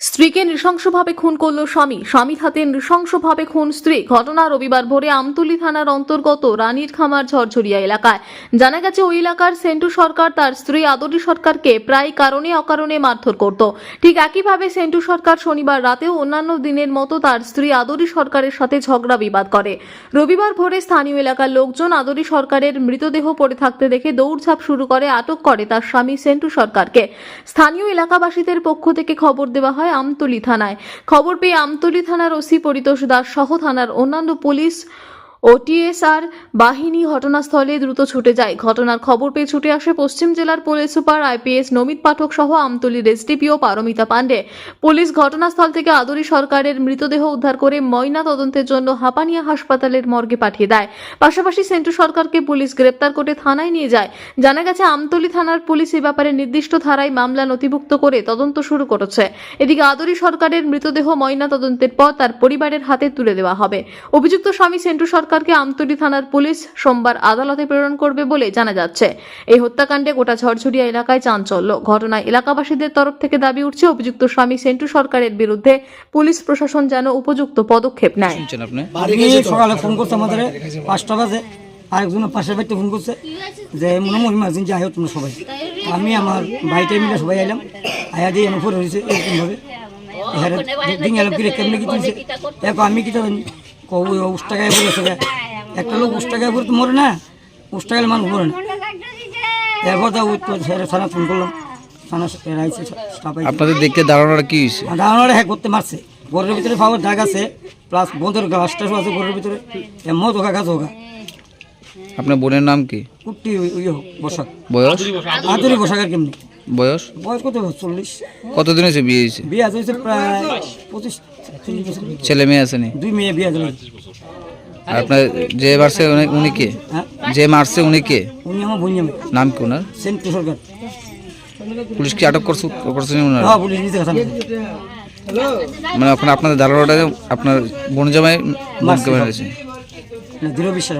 স্ত্রীকে নৃশংসভাবে খুন করল স্বামী। স্বামীর হাতে নৃশংসভাবে খুন স্ত্রী। ঘটনা রবিবার ভোরে আমতলী থানার অন্তর্গত রানীর খামার ঝরঝরিয়া এলাকায়। জানা গেছে, ওই এলাকার সেন্টু সরকার তার স্ত্রী আদরি সরকারকে প্রায় কারণে অকারণে মারধর করত। ঠিক একইভাবে সেন্টু সরকার শনিবার রাতেও অন্যান্য দিনের মতো তার স্ত্রী আদরি সরকারের সাথে ঝগড়া বিবাদ করে। রবিবার ভোরে স্থানীয় এলাকার লোকজন আদরি সরকারের মৃতদেহ পড়ে থাকতে দেখে দৌড়ঝাঁপ শুরু করে, আটক করে তার স্বামী সেন্টু সরকারকে। স্থানীয় এলাকাবাসীদের পক্ষ থেকে খবর দেওয়া হয় আমতলী থানায়। খবর পেয়ে আমতলি থানার ওসি পরিতোষ দাস সহ থানার অন্যান্য পুলিশ ও টিএসআর বাহিনী ঘটনাস্থলে দ্রুত ছুটে যায়। ঘটনার খবর পেয়ে ছুটে আসে পশ্চিম জেলার police super IPS Namit Pathak সহ আমতলীর এসডিপিও পারমিতা পাণ্ডে। পুলিশ ঘটনাস্থল থেকে আদরি সরকারের মৃতদেহ উদ্ধার করে ময়না তদন্তের জন্য হাপানিয়া হাসপাতালের মর্গে পাঠিয়ে দেয়। পাশাপাশি সেন্টু সরকারকে পুলিশ গ্রেপ্তার করে থানায় নিয়ে যায়। জানা গেছে, আমতলী থানার পুলিশ এ ব্যাপারে নির্দিষ্ট ধারায় মামলা নথিভুক্ত করে তদন্ত শুরু করেছে। এদিকে আদরি সরকারের মৃতদেহ ময়না তদন্তের পর তার পরিবারের হাতে তুলে দেওয়া হবে। অভিযুক্ত স্বামী সেন্টু সরকারকে আমতলী থানার পুলিশ সোমবার আদালতে প্রেরণ করবে বলে জানা যাচ্ছে। এই হত্যাকাণ্ডে গোটা ঝরঝরিয়া এলাকায় চাঞ্চল্য। ঘটনায় এলাকাবাসীদের তরফ থেকে দাবি উঠছে অভিযুক্ত স্বামী সেন্টু সরকারের বিরুদ্ধে পুলিশ প্রশাসন যেন উপযুক্ত পদক্ষেপ নেয়। শুনছেন আপনি? আমি সকালে ফোন করছে আমাদের পাঁচটা বাজে। আরেকজন পাশের বাড়িতে ফোন করছে যে মনে আছেন যে আয়ো তোমরা সবাই। আমি আমার ভাইটাই মিলে সবাই এলাম আয়া দিয়ে আমার পরে হয়েছে এরকমভাবে। এখানে দিন এলাম কিরে কেমনি কি তুলছে? আমি কি জানি। কবু উষ্টাগায় পড়েছে একটা লোক উষ্টাগায় পড়তে মরে না। উষ্টাগালে মানুষ মরে না। এরপর তা ওই তো সেরে থানা ফোন করলাম। থানা রাইছে স্টাফ আপনাদের দেখতে দাঁড়ানোটা কি হয়েছে? দাঁড়ানোর হ্যাঁ করতে মারছে। ঘরের ভিতরে পাওয়ার দাগ আছে প্লাস বন্ধের গাছ টাছ আছে ঘরের ভিতরে। এমন ধোকা গাছ হোকা আপনার বোনের নাম কি? কুট্টি ওই বসাক। বয়স? আদরি বসাকের কেমনি? বয়স? বয়স কত? চল্লিশ। কতদিন হয়েছে বিয়ে হয়েছে? বিয়ে হয়েছে প্রায় পঁচিশ চল্লিশ বছর। ছেলে মেয়ে আসেনি দুই মেয়ে বিয়ে আর আপনার যে মারছে উনি- কে? হ্যাঁ? যে মারছে উনি কে? উনি আমার বোন নাম কি ওনার সেন্টু সরকার পুলিশ কি আটক করছে ওনার হ্যাঁ পুলিশ নিতে কথা মানে এখন আপনাদের দাঁড়ানোটা আপনার বোন জামাই বোনকে মারছে। না দৃঢ় বিশ্বাস